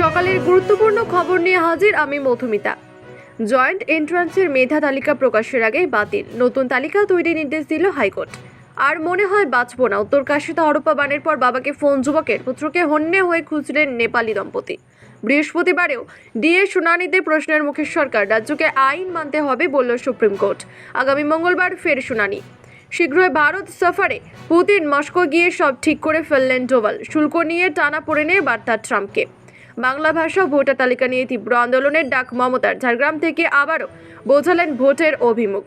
সকালের গুরুত্বপূর্ণ খবর নিয়ে হাজির আমি মধুমিতা। জয়েন্ট এন্ট্রান্সের মেধা তালিকা প্রকাশের আগে বাতিল। নতুন তালিকা তৈরির নির্দেশ দিল হাইকোর্ট। আর মনে হয় বাঁচব না। উত্তরকাশীতে হরপ্পা বানের পর বাবাকে ফোন যুবকের পুত্রকে হন্যে হয়ে খুঁজলেন নেপালি দম্পতি। বৃহস্পতিবারেও ডিএ শুনানিতে প্রশ্নের মুখে সরকার। রাজ্যকে আইন মানতে হবে বলল সুপ্রিম কোর্ট। আগামী মঙ্গলবার ফের শুনানি। শীঘ্রই ভারত সফরে পুতিন, মস্কো গিয়ে সব ঠিক করে ফেললেন ডোভাল। শুল্ক নিয়ে টানা পড়ে নিয়ে বার্তা ট্রাম্পকে। বাংলা ভাষা ভোটার তালিকা নিয়ে তীব্র আন্দোলনের ডাক মমতার ঝাড়গ্রাম থেকে আবারও বোঝালেন ভোটের অভিমুখ।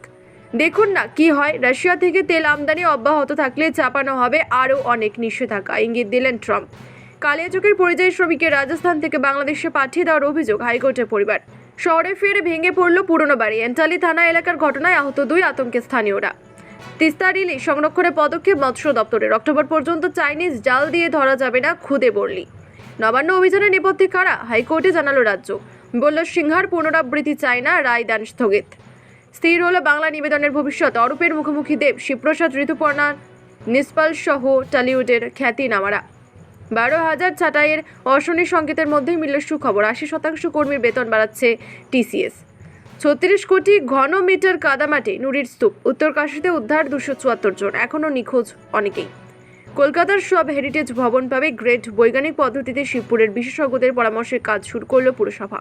দেখুন না, কি হয়? রাশিয়া থেকে তেল আমদানি অব্যাহত থাকলে চাপানো হবে আরও অনেক নিষেধাজ্ঞা। ইঙ্গিত দিলেন ট্রাম্প। কালিয়াচকের পরিযায়ী শ্রমিকের রাজস্থান থেকে বাংলাদেশে পাঠিয়ে দেওয়ার অভিযোগ হাইকোর্টের পরিবার। শহরে ফিরে ভেঙে পড়ল পুরনো বাড়ি। এন্টালি থানা এলাকার ঘটনায় আহত দুই আতঙ্কে স্থানীয়রা। তিস্তা রিলি সংরক্ষণের পদক্ষেপ মৎস্য দপ্তরের। অক্টোবর পর্যন্ত চাইনিজ জাল দিয়ে ধরা যাবে না খুদে বললি নবান্ন অভিযানের নেপথ্যে কারা? হাইকোর্টে জানালো রাজ্য। বলল, সিংহার পুনরাবৃত্তি চায় না রায় দান স্থগিত। স্থির হলো বাংলা নিবেদনের ভবিষ্যৎ। অরূপের মুখোমুখি দেব শিবপ্রসাদ ঋতুপর্ণা, নিষ্পাল সহ টলিউডের খ্যাতি নামারা বারো হাজার ছাঁটাইয়ের অশনি সংকেতের মধ্যেই মিলল সুখবর। আশি শতাংশ কর্মীর বেতন বাড়াচ্ছে টিসিএস। ছত্রিশ কোটি ঘন মিটার কাদামাটি, নুরির স্তূপ। উত্তরকাশীতে উদ্ধার দুশো চুয়াত্তর জন। এখনও নিখোঁজ অনেকেই। কলকাতার সব হেরিটেজ ভবন পাবে গ্রেট বৈজ্ঞানিক পদ্ধতিতে শিবপুরের বিশেষজ্ঞদের পরামর্শে কাজ শুরু করল পুরসভা।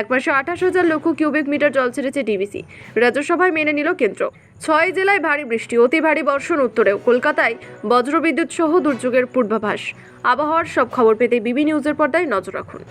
এক মাসে আঠাশ হাজার লক্ষ কিউবিক মিটার জল ছেড়েছে ডিবিসি রাজ্যসভায় মেনে নিল কেন্দ্র। ছয় জেলায় ভারী বৃষ্টি, অতি ভারী বর্ষণ উত্তরেও কলকাতায় বজ্রবিদ্যুৎ সহ দুর্যোগের পূর্বাভাস। আবহাওয়ার সব খবর পেতে বিবি নিউজের পর্দায় নজর রাখুন।